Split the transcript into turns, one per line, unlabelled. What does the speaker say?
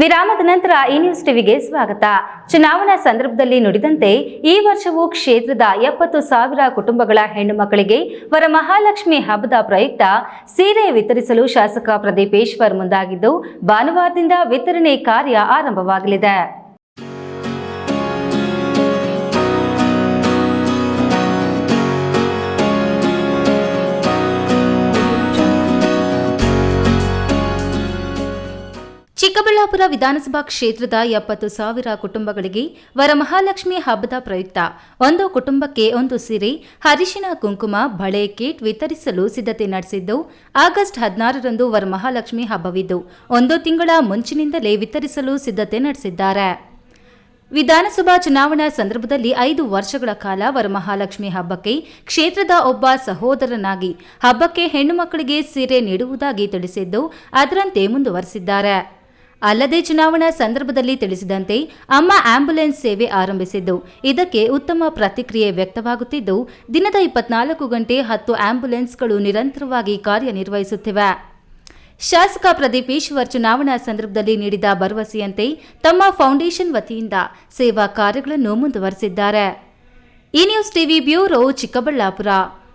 ವಿರಾಮದ ನಂತರ ಈ ನ್ಯೂಸ್ ಟಿವಿಗೆ ಸ್ವಾಗತ. ಚುನಾವಣಾ ಸಂದರ್ಭದಲ್ಲಿ ನುಡಿದಂತೆ ಈ ವರ್ಷವೂ ಕ್ಷೇತ್ರದ ಎಪ್ಪತ್ತು ಸಾವಿರ ಕುಟುಂಬಗಳ ಹೆಣ್ಣು ಮಕ್ಕಳಿಗೆ ವರಮಹಾಲಕ್ಷ್ಮಿ ಹಬ್ಬದ ಪ್ರಯುಕ್ತ ಸೀರೆ ವಿತರಿಸಲು ಶಾಸಕ ಪ್ರದೀಪೇಶ್ವರ್ ಮುಂದಾಗಿದ್ದು, ಭಾನುವಾರದಿಂದ ವಿತರಣೆ ಕಾರ್ಯ ಆರಂಭವಾಗಲಿದೆ. ಚಿಕ್ಕಬಳ್ಳಾಪುರ ವಿಧಾನಸಭಾ ಕ್ಷೇತ್ರದ ಎಪ್ಪತ್ತು ಸಾವಿರ ಕುಟುಂಬಗಳಿಗೆ ವರಮಹಾಲಕ್ಷ್ಮಿ ಹಬ್ಬದ ಪ್ರಯುಕ್ತ. ಒಂದು ಕುಟುಂಬಕ್ಕೆ ಒಂದು ಸೀರೆ ಹರಿಶಿನ ಕುಂಕುಮ, ಬಳೆ ಕಿಟ್ ವಿತರಿಸಲು ಸಿದ್ಧತೆ ನಡೆಸಿದ್ದು, ಆಗಸ್ಟ್ ಹದಿನಾರರಂದು ವರಮಹಾಲಕ್ಷ್ಮಿ ಹಬ್ಬವಿದ್ದು, ಒಂದು ತಿಂಗಳ ಮುಂಚಿನಿಂದಲೇ ವಿತರಿಸಲು ಸಿದ್ಧತೆ ನಡೆಸಿದ್ದಾರೆ. ವಿಧಾನಸಭಾ ಚುನಾವಣಾ ಸಂದರ್ಭದಲ್ಲಿ ಐದು ವರ್ಷಗಳ ಕಾಲ ವರಮಹಾಲಕ್ಷ್ಮಿ ಹಬ್ಬಕ್ಕೆ ಕ್ಷೇತ್ರದ ಒಬ್ಬ ಸಹೋದರನಾಗಿ, ಹಬ್ಬಕ್ಕೆ ಹೆಣ್ಣು ಮಕ್ಕಳಿಗೆ ಸೀರೆ ನೀಡುವುದಾಗಿ ತಿಳಿಸಿದ್ದು, ಅದರಂತೆ ಮುಂದುವರೆಸಿದ್ದಾರೆ. ಅಲ್ಲದೆ ಚುನಾವಣಾ ಸಂದರ್ಭದಲ್ಲಿ ತಿಳಿಸಿದಂತೆ ಅಮ್ಮ ಆಂಬ್ಯುಲೆನ್ಸ್ ಸೇವೆ ಆರಂಭಿಸಿದ್ದು. ಇದಕ್ಕೆ ಉತ್ತಮ ಪ್ರತಿಕ್ರಿಯೆ ವ್ಯಕ್ತವಾಗುತ್ತಿದ್ದು, ದಿನದ ಇಪ್ಪತ್ನಾಲ್ಕು ಗಂಟೆ ಹತ್ತು ಆಂಬ್ಯುಲೆನ್ಸ್ಗಳು ನಿರಂತರವಾಗಿ ಕಾರ್ಯನಿರ್ವಹಿಸುತ್ತಿವೆ. ಶಾಸಕ ಪ್ರದೀಪ್ ಈಶ್ವರ್ ಚುನಾವಣಾ ಸಂದರ್ಭದಲ್ಲಿ ನೀಡಿದ ಭರವಸೆಯಂತೆ ತಮ್ಮ ಫೌಂಡೇಶನ್ ವತಿಯಿಂದ ಸೇವಾ ಕಾರ್ಯಗಳನ್ನು ಮುಂದುವರೆಸಿದ್ದಾರೆ. ಈ ನ್ಯೂಸ್ ಟಿವಿ ಬ್ಯೂರೋ ಚಿಕ್ಕಬಳ್ಳಾಪುರ.